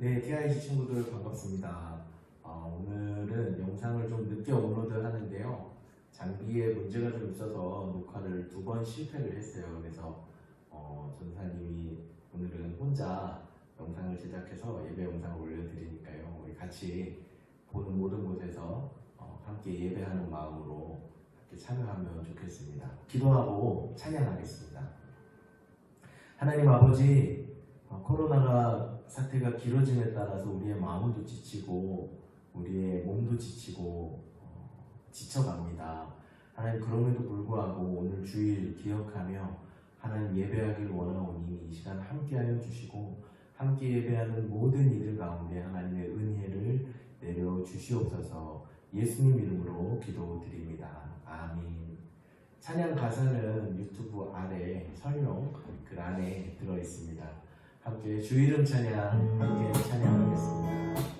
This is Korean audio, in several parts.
네, TIG 친구들 반갑습니다. 어, 오늘은 영상을 좀 늦게 업로드 하는데요. 장비에 문제가 좀 있어서 녹화를 두 번 실패를 했어요. 그래서 어, 전사님이 오늘은 혼자 영상을 제작해서 예배 영상을 올려드리니까요. 우리 같이 보는 모든 곳에서 어, 함께 예배하는 마음으로 함께 참여하면 좋겠습니다. 기도하고 찬양하겠습니다. 하나님 아버지, 어, 코로나가 사태가 길어짐에 따라서 우리의 마음도 지치고 우리의 몸도 지치고 어, 지쳐갑니다. 하나님 그럼에도 불구하고 오늘 주일 기억하며 하나님 예배하길 원하오니 이 시간 함께하여 주시고 함께 예배하는 모든 이들 가운데 하나님의 은혜를 내려 주시옵소서 예수님 이름으로 기도드립니다. 아멘. 찬양 가사는 유튜브 아래 설명 글 안에 들어 있습니다. 함께 주 이름 찬양 함께 찬양하겠습니다.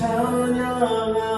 찬양하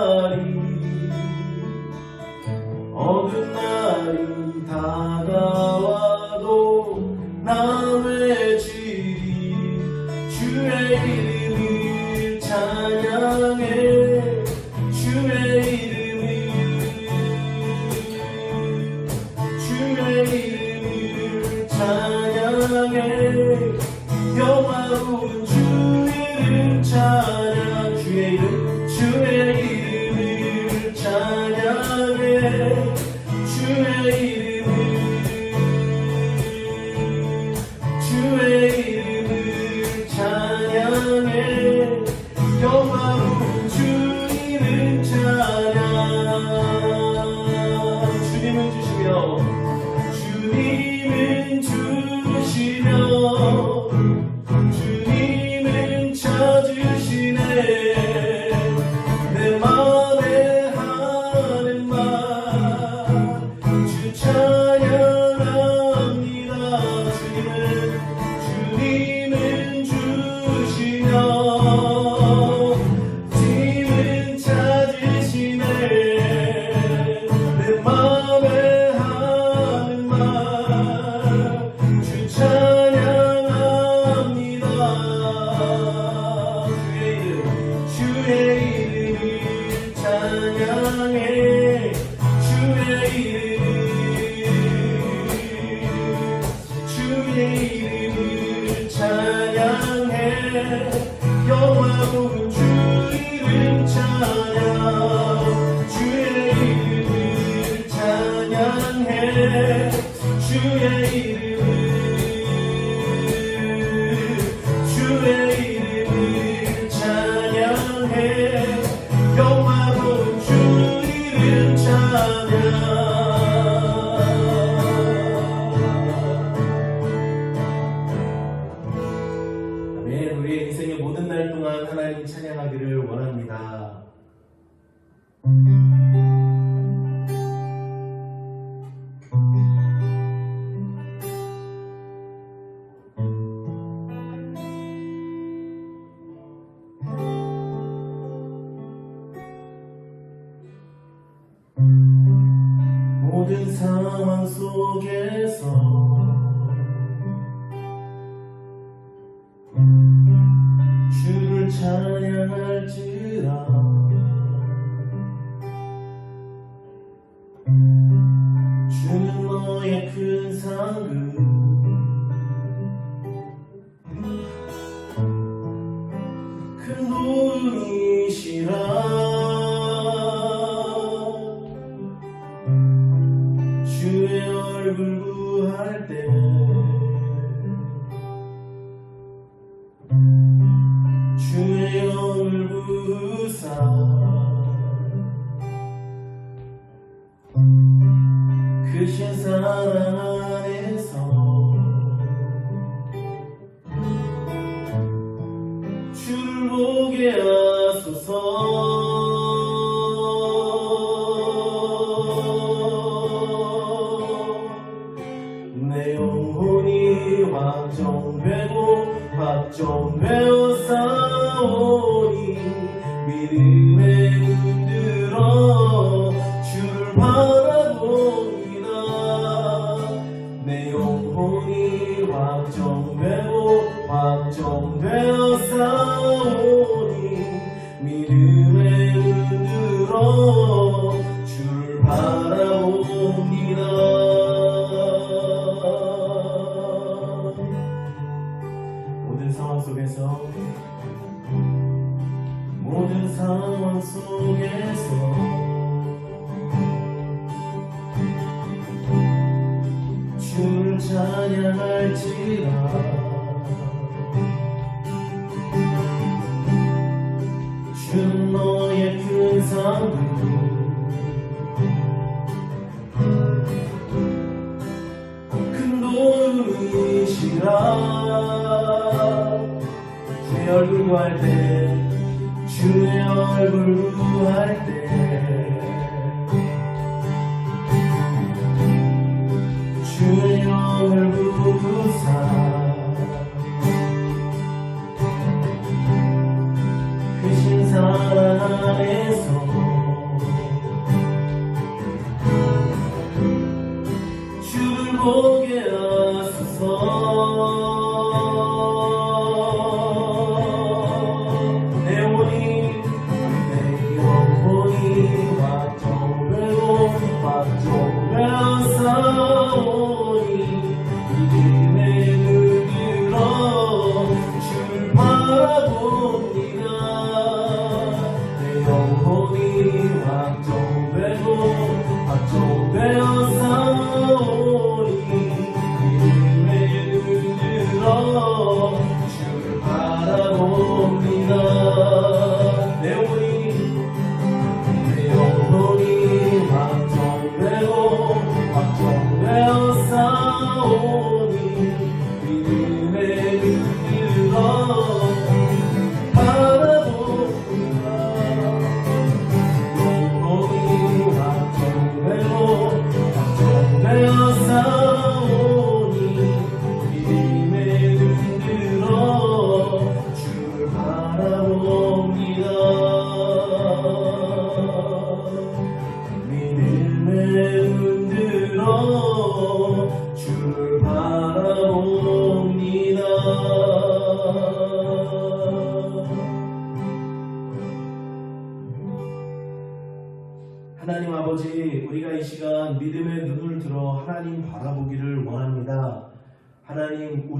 찬양해 주의 이름 주의 이름을 찬양해. 영화로운 주 이름 찬양 주의 얼굴 구할 때 주의 얼굴 구할 때 주의 얼굴 구할 때.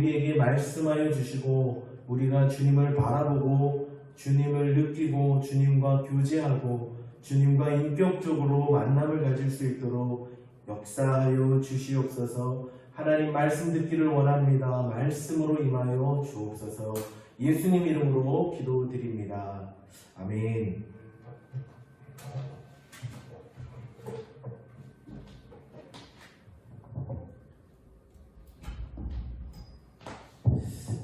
우리에게 말씀하여 주시고 우리가 주님을 바라보고 주님을 느끼고 주님과 교제하고 주님과 인격적으로 만남을 가질 수 있도록 역사하여 주시옵소서 하나님 말씀 듣기를 원합니다. 말씀으로 임하여 주옵소서 예수님 이름으로 기도드립니다. 아멘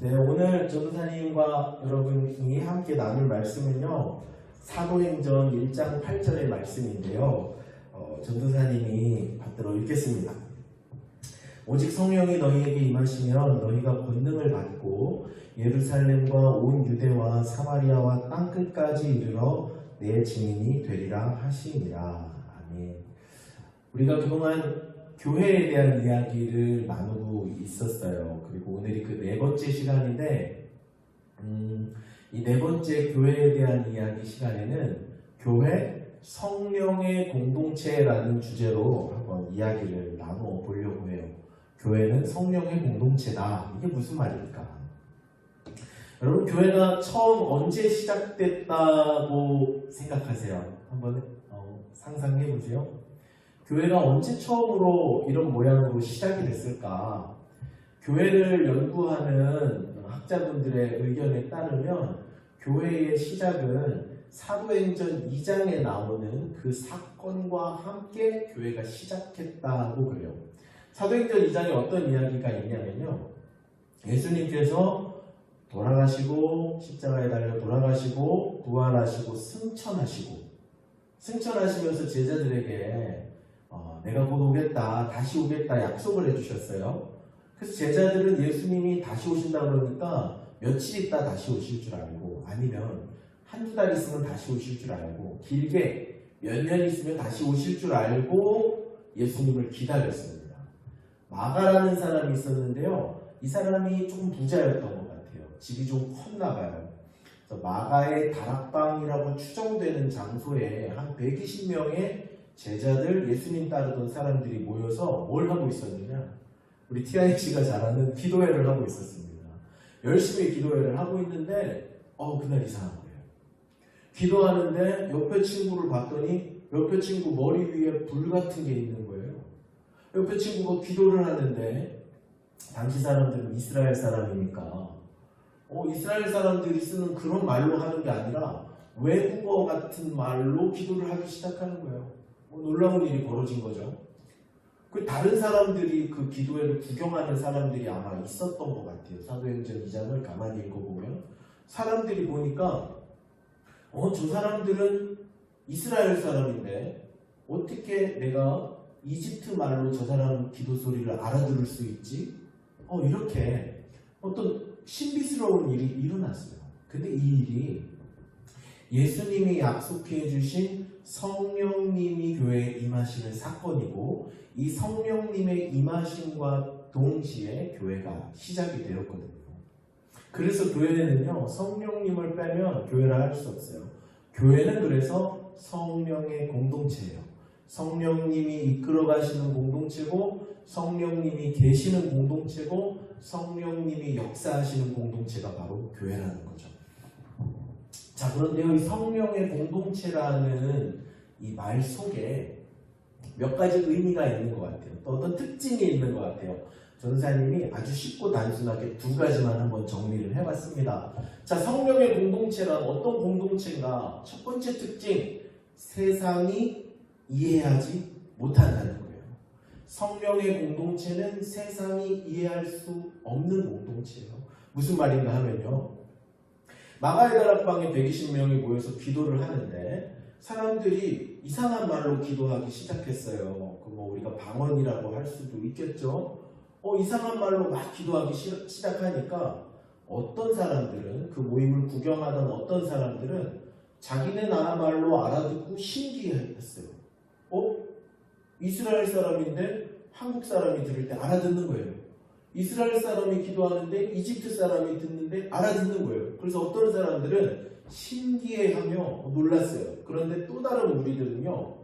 네, 오늘 전도사님과 여러분이 함께 나눌 말씀은요. 사도행전 1장 8절의 말씀인데요. 어, 전도사님이 받들어 읽겠습니다. 오직 성령이 너희에게 임하시면 너희가 권능을 받고 예루살렘과 온 유대와 사마리아와 땅 끝까지 이르러 내 증인이 되리라 하시니라. 아멘. 우리가 그동안 교회에 대한 이야기를 나누고 있었어요. 그리고 오늘이 그 네 번째 시간인데, 음, 이 네 번째 교회에 대한 이야기 시간에는 교회 성령의 공동체라는 주제로 한번 이야기를 나누어 보려고 해요. 교회는 성령의 공동체다. 이게 무슨 말입니까? 여러분, 교회가 처음 언제 시작됐다고 생각하세요? 한번 어, 상상해 보세요. 교회가 언제 처음으로 이런 모양으로 시작이 됐을까? 교회를 연구하는 학자분들의 의견에 따르면 교회의 시작은 사도행전 2장에 나오는 그 사건과 함께 교회가 시작했다고 그래요. 사도행전 2장에 어떤 이야기가 있냐면요. 예수님께서 돌아가시고 십자가에 달려 돌아가시고 부활하시고 승천하시고 승천하시면서 제자들에게 어, 내가 곧 오겠다, 다시 오겠다 약속을 해주셨어요. 그래서 제자들은 예수님이 다시 오신다 그러니까 며칠 있다 다시 오실 줄 알고 아니면 한두 달 있으면 다시 오실 줄 알고 길게 몇 년 있으면 다시 오실 줄 알고 예수님을 기다렸습니다. 마가라는 사람이 있었는데요. 이 사람이 좀 부자였던 것 같아요. 집이 좀 컸나 봐요. 마가의 다락방이라고 추정되는 장소에 한 120명의 제자들, 예수님 따르던 사람들이 모여서 뭘 하고 있었느냐? 우리 씨가 잘 아는 기도회를 하고 있었습니다. 열심히 기도회를 하고 있는데, 어, 그날 이상한 거예요. 기도하는데 옆에 친구를 봤더니 옆에 친구 머리 위에 불 같은 게 있는 거예요. 옆에 친구가 기도를 하는데, 당시 사람들은 이스라엘 사람이니까, 어, 이스라엘 사람들이 쓰는 그런 말로 하는 게 아니라 외국어 같은 말로 기도를 하기 시작하는 거예요. 뭐 놀라운 일이 벌어진 거죠. 그 다른 사람들이 그 기도회를 구경하는 사람들이 아마 있었던 것 같아요. 사도행전 2장을 가만히 읽어보면 사람들이 보니까 어 저 사람들은 이스라엘 사람인데 어떻게 내가 이집트 말로 저 사람 기도 소리를 알아들을 수 있지? 어 이렇게 어떤 신비스러운 일이 일어났어요. 근데 이 일이 예수님이 약속해 주신 성령님이 교회에 임하시는 사건이고 이 성령님의 임하심과 동시에 교회가 시작이 되었거든요. 그래서 교회는요 성령님을 빼면 교회를 할수 없어요. 교회는 그래서 성령의 공동체예요. 성령님이 이끌어 가시는 공동체고 성령님이 계시는 공동체고 성령님이 역사하시는 공동체가 바로 교회라는 거죠. 자, 그런데요, 이 성령의 공동체라는 이 말 속에 몇 가지 의미가 있는 것 같아요. 또 어떤 특징이 있는 것 같아요. 전사님이 아주 쉽고 단순하게 두 가지만 한번 정리를 해봤습니다. 자, 성령의 공동체란 어떤 공동체인가? 첫 번째 특징, 세상이 이해하지 못한다는 거예요. 성령의 공동체는 세상이 이해할 수 없는 공동체예요. 무슨 말인가 하면요. 마가의 다락방에 120명이 모여서 기도를 하는데 사람들이 이상한 말로 기도하기 시작했어요. 그 뭐 우리가 방언이라고 할 수도 있겠죠. 어 이상한 말로 막 기도하기 시, 시작하니까 어떤 사람들은 그 모임을 구경하던 어떤 사람들은 자기네 나라 말로 알아듣고 신기했어요. 어? 이스라엘 사람인데 한국 사람이 들을 때 알아듣는 거예요. 이스라엘 사람이 기도하는데 이집트 사람이 듣는데 알아듣는 거예요. 그래서 어떤 사람들은 신기해하며 놀랐어요. 그런데 또 다른 우리들은요,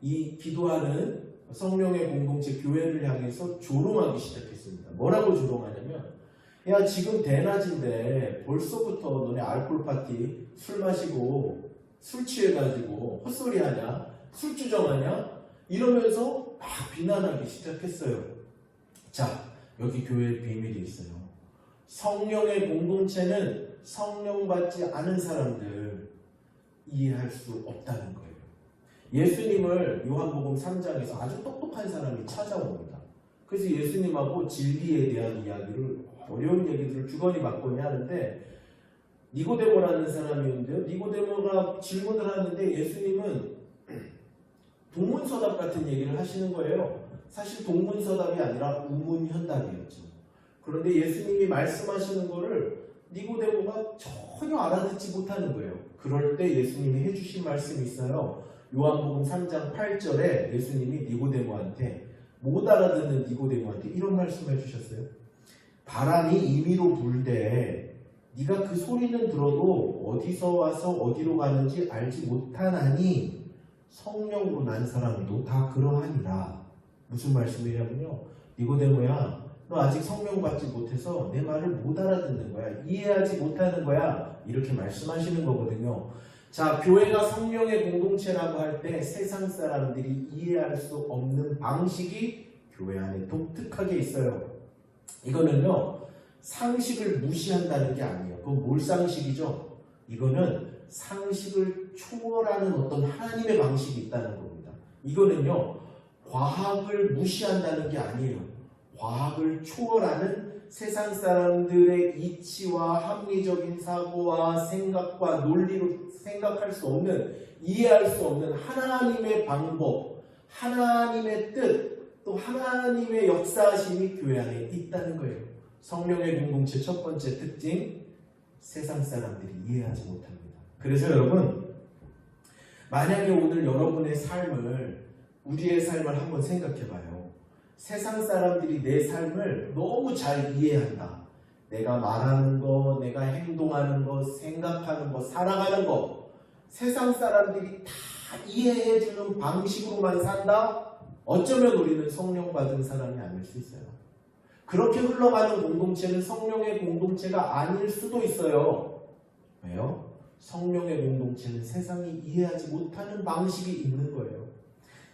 이 기도하는 성령의 공동체 교회를 향해서 조롱하기 시작했습니다. 뭐라고 조롱하냐면, 야, 지금 대낮인데 벌써부터 너네 알콜 파티 술 마시고 술 취해가지고 헛소리 하냐? 술주정하냐? 이러면서 막 비난하기 시작했어요. 자, 여기 교회에 비밀이 있어요. 성령의 공동체는 성령 받지 않은 사람들 이해할 수 없다는 거예요. 예수님을 요한복음 3장에서 아주 똑똑한 사람이 찾아옵니다. 그래서 예수님하고 진리에 대한 이야기를 어려운 얘기들을 주거니 받거니 하는데 니고데모라는 사람이 있는데요. 니고데모가 질문을 하는데 예수님은 동문서답 같은 얘기를 하시는 거예요. 사실 동문서답이 아니라 우문현답이었죠. 그런데 예수님이 말씀하시는 거를 니고데모가 전혀 알아듣지 못하는 거예요. 그럴 때 예수님이 해주신 말씀이 있어요. 요한복음 3장 8절에 예수님이 니고데모한테 못 알아듣는 니고데모한테 이런 말씀을 해주셨어요. 바람이 임의로 불되 네가 그 소리는 들어도 어디서 와서 어디로 가는지 알지 못하나니 성령으로 난 사람도 다 그러하니라. 무슨 말씀이냐면요. 니고데모야, 너 아직 성령 받지 못해서 내 말을 못 알아듣는 거야. 이해하지 못하는 거야. 이렇게 말씀하시는 거거든요. 자, 교회가 성령의 공동체라고 할 때 세상 사람들이 이해할 수 없는 방식이 교회 안에 독특하게 있어요. 이거는요, 상식을 무시한다는 게 아니에요. 그건 몰상식이죠. 이거는 상식을 초월하는 어떤 하나님의 방식이 있다는 겁니다. 이거는요, 과학을 무시한다는 게 아니에요. 과학을 초월하는 세상 사람들의 이치와 합리적인 사고와 생각과 논리로 생각할 수 없는, 이해할 수 없는 하나님의 방법, 하나님의 뜻, 또 하나님의 역사심이 교회 안에 있다는 거예요. 성령의 공동체 첫 번째 특징, 세상 사람들이 이해하지 못합니다. 그래서 여러분, 만약에 오늘 여러분의 삶을, 우리의 삶을 한번 생각해 봐요. 세상 사람들이 내 삶을 너무 잘 이해한다. 내가 말하는 거, 내가 행동하는 거, 생각하는 거, 살아가는 거, 세상 사람들이 다 이해해주는 방식으로만 산다? 어쩌면 우리는 성령 받은 사람이 아닐 수 있어요. 그렇게 흘러가는 공동체는 성령의 공동체가 아닐 수도 있어요. 왜요? 성령의 공동체는 세상이 이해하지 못하는 방식이 있는 거예요.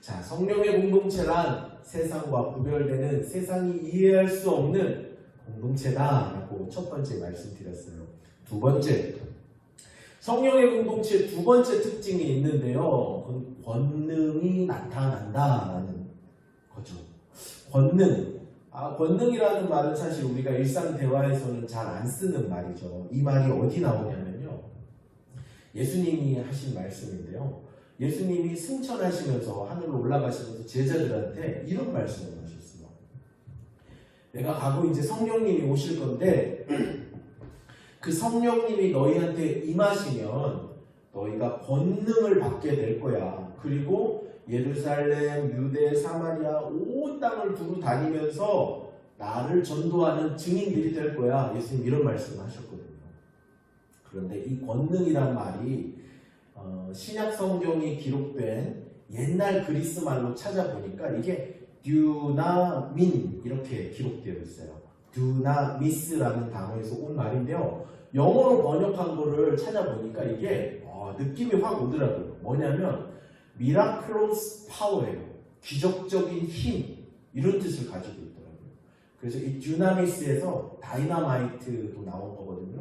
자, 성령의 공동체란 세상과 구별되는 세상이 이해할 수 없는 공동체다라고 첫 번째 말씀드렸어요. 두 번째, 성령의 공동체 두 번째 특징이 있는데요. 그건 권능이 나타난다라는 거죠. 권능. 아, 권능이라는 말은 사실 우리가 일상 대화에서는 잘 안 쓰는 말이죠. 이 말이 어디 나오냐면요. 예수님이 하신 말씀인데요. 예수님이 승천하시면서 하늘로 올라가시면서 제자들한테 이런 말씀을 하셨어요. 내가 가고 이제 성령님이 오실 건데 그 성령님이 너희한테 임하시면 너희가 권능을 받게 될 거야. 그리고 예루살렘, 유대, 사마리아 온 땅을 두루 다니면서 나를 전도하는 증인들이 될 거야. 예수님 이런 말씀을 하셨거든요. 그런데 이 권능이란 말이 어, 신약 성경이 기록된 옛날 그리스 말로 찾아보니까 이게 듀나민 이렇게 기록되어 있어요. 듀나미스라는 단어에서 온 말인데요. 영어로 번역한 거를 찾아보니까 이게 어, 느낌이 확 오더라고요. 뭐냐면 미라클로스 파워예요. 기적적인 힘 이런 뜻을 가지고 있더라고요. 그래서 이 듀나미스에서 다이나마이트도 나온 거거든요.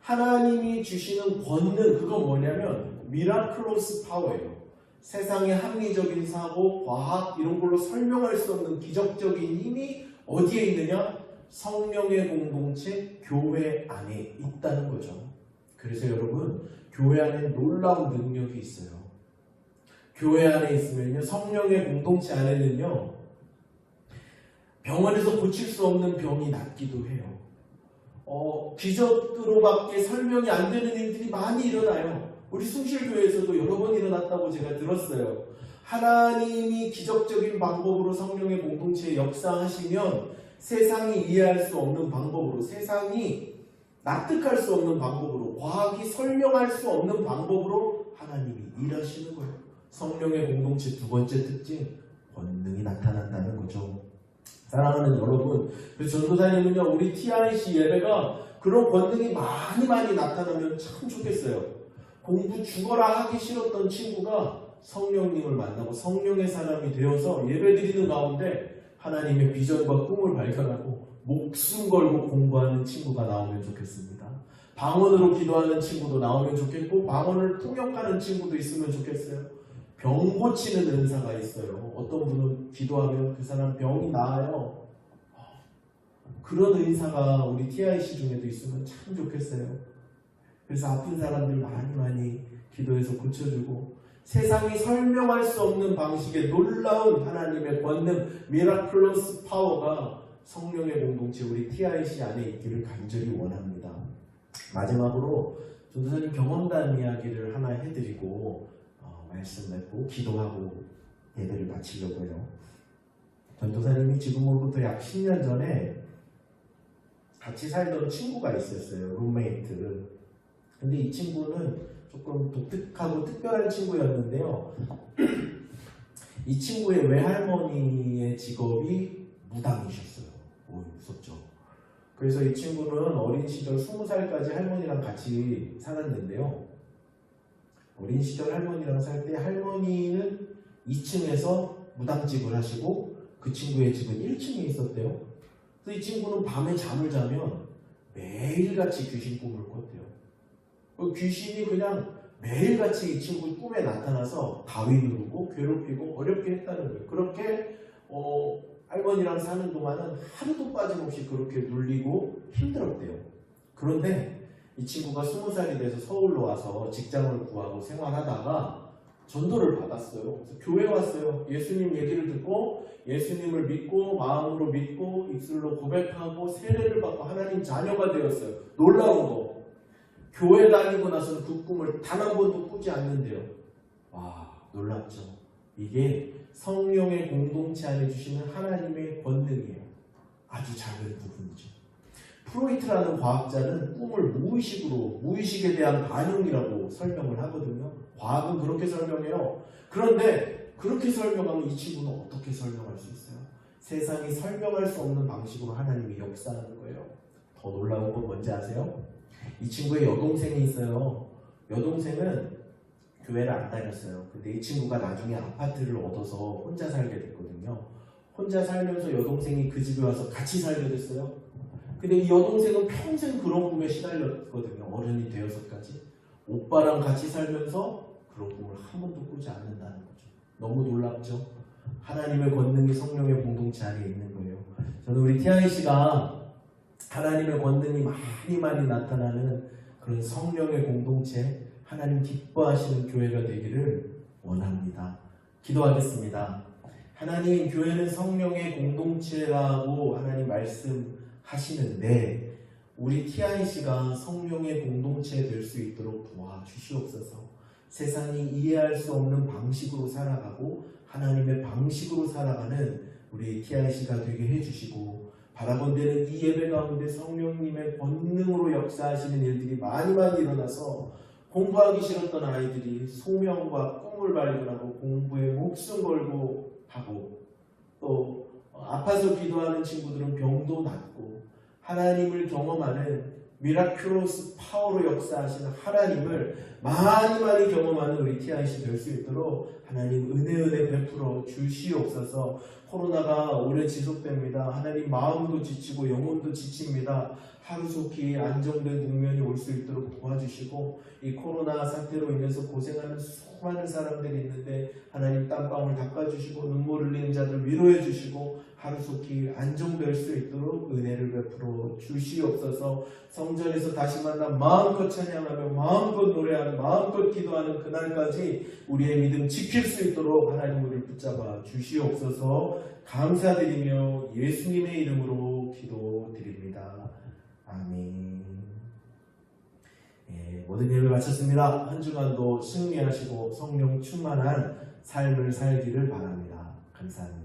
하나님이 주시는 권능 그건 뭐냐면 미라클로스 파워예요. 세상의 합리적인 사고, 과학 이런 걸로 설명할 수 없는 기적적인 힘이 어디에 있느냐? 성령의 공동체 교회 안에 있다는 거죠. 그래서 여러분 교회 안에 놀라운 능력이 있어요. 교회 안에 있으면요 성령의 공동체 안에는요 병원에서 고칠 수 없는 병이 낫기도 해요. 어, 기적으로밖에 설명이 안 되는 일들이 많이 일어나요. 우리 숭실교회에서도 여러 번 일어났다고 제가 들었어요. 하나님이 기적적인 방법으로 성령의 공동체에 역사하시면 세상이 이해할 수 없는 방법으로 세상이 납득할 수 없는 방법으로 과학이 설명할 수 없는 방법으로 하나님이 일하시는 거예요. 성령의 공동체 두 번째 특징 권능이 나타난다는 거죠. 사랑하는 여러분, 그래서 전도사님은요 우리 TIC 예배가 그런 권능이 많이 많이 나타나면 참 좋겠어요. 공부 죽어라 하기 싫었던 친구가 성령님을 만나고 성령의 사람이 되어서 예배 드리는 가운데 하나님의 비전과 꿈을 발견하고 목숨 걸고 공부하는 친구가 나오면 좋겠습니다. 방언으로 기도하는 친구도 나오면 좋겠고 방언을 통역하는 친구도 있으면 좋겠어요. 병 고치는 은사가 있어요. 어떤 분은 기도하면 그 사람 병이 나아요. 그런 의사가 우리 TIC 중에도 있으면 참 좋겠어요. 그래서 아픈 사람들 많이 많이 기도해서 고쳐주고 세상이 설명할 수 없는 방식의 놀라운 하나님의 권능 미라클러스 파워가 성령의 공동체 우리 TIC 안에 있기를 간절히 원합니다. 마지막으로 전도사님 경험담 이야기를 하나 해드리고 어, 말씀 맺고 기도하고 예배를 마치려고 해요. 전도사님이 지금으로부터 약 10년 전에 같이 살던 친구가 있었어요. 룸메이트. 근데 이 친구는 조금 독특하고 특별한 친구였는데요. 이 친구의 외할머니의 직업이 무당이셨어요. 오, 무섭죠. 그래서 이 친구는 어린 시절 20살까지 할머니랑 같이 살았는데요. 어린 시절 할머니랑 살 때 할머니는 2층에서 무당집을 하시고 그 친구의 집은 1층에 있었대요. 그래서 이 친구는 밤에 잠을 자면 매일같이 귀신 꿈을 꿨대요. 그 귀신이 그냥 매일같이 이 친구 꿈에 나타나서 가위 누르고 괴롭히고 어렵게 했다는 거예요. 그렇게 어, 할머니랑 사는 동안은 하루도 빠짐없이 그렇게 눌리고 힘들었대요. 그런데 이 친구가 스무 살이 돼서 서울로 와서 직장을 구하고 생활하다가 전도를 받았어요. 교회 왔어요. 예수님 얘기를 듣고 예수님을 믿고 마음으로 믿고 입술로 고백하고 세례를 받고 하나님 자녀가 되었어요. 놀라운 거. 교회 다니고 나서는 그 꿈을 단 한 번도 꾸지 않는데요. 와, 놀랍죠. 이게 성령의 공동체 안에 주시는 하나님의 권능이에요. 아주 작은 부분이죠. 프로이트라는 과학자는 꿈을 무의식으로, 무의식에 대한 반응이라고 설명을 하거든요. 과학은 그렇게 설명해요. 그런데 그렇게 설명하면 이 친구는 어떻게 설명할 수 있어요? 세상이 설명할 수 없는 방식으로 하나님이 역사하는 거예요. 더 놀라운 건 뭔지 아세요? 이 친구의 여동생이 있어요. 여동생은 교회를 안 다녔어요. 근데 이 친구가 나중에 아파트를 얻어서 혼자 살게 됐거든요. 혼자 살면서 여동생이 그 집에 와서 같이 살게 됐어요. 근데 이 여동생은 평생 그런 꿈에 시달렸거든요. 어른이 되어서까지. 오빠랑 같이 살면서 그런 꿈을 한 번도 꾸지 않는다는 거죠. 너무 놀랍죠? 하나님의 권능이 성령의 공동체 안에 있는 거예요. 저는 우리 티아이 씨가 하나님의 권능이 많이 많이 나타나는 그런 성령의 공동체, 하나님 기뻐하시는 교회가 되기를 원합니다. 기도하겠습니다. 하나님, 교회는 성령의 공동체라고 하나님 말씀하시는데, 우리 TIC가 성령의 공동체 될 수 있도록 도와주시옵소서. 세상이 이해할 수 없는 방식으로 살아가고, 하나님의 방식으로 살아가는 우리 TIC가 되게 해주시고, 바라본대는 이 예배 가운데 성령님의 권능으로 역사하시는 일들이 많이 많이 일어나서 공부하기 싫었던 아이들이 소명과 꿈을 발견하고 공부에 목숨 걸고 하고 또 아파서 기도하는 친구들은 병도 낫고 하나님을 경험하는 미라클로스 파워로 역사하시는 하나님을 많이 많이 경험하는 우리 TIC 될 수 있도록 하나님 은혜 은혜 베풀어 주시옵소서 코로나가 오래 지속됩니다. 하나님 마음도 지치고 영혼도 지칩니다. 하루속히 안정된 국면이 올 수 있도록 도와주시고 이 코로나 사태로 인해서 고생하는 수많은 사람들이 있는데 하나님 땀방울 닦아주시고 눈물 흘리는 자들 위로해 주시고 하루속히 안정될 수 있도록 은혜를 베풀어 주시옵소서 성전에서 다시 만나 마음껏 찬양하며 마음껏 노래하는 마음껏 기도하는 그날까지 우리의 믿음 지킬 수 있도록 하나님 우리를 붙잡아 주시옵소서 감사드리며 예수님의 이름으로 기도드립니다. 아멘. 예, 모든 예배 마쳤습니다. 한 주간도 승리하시고 성령 충만한 삶을 살기를 바랍니다. 감사합니다.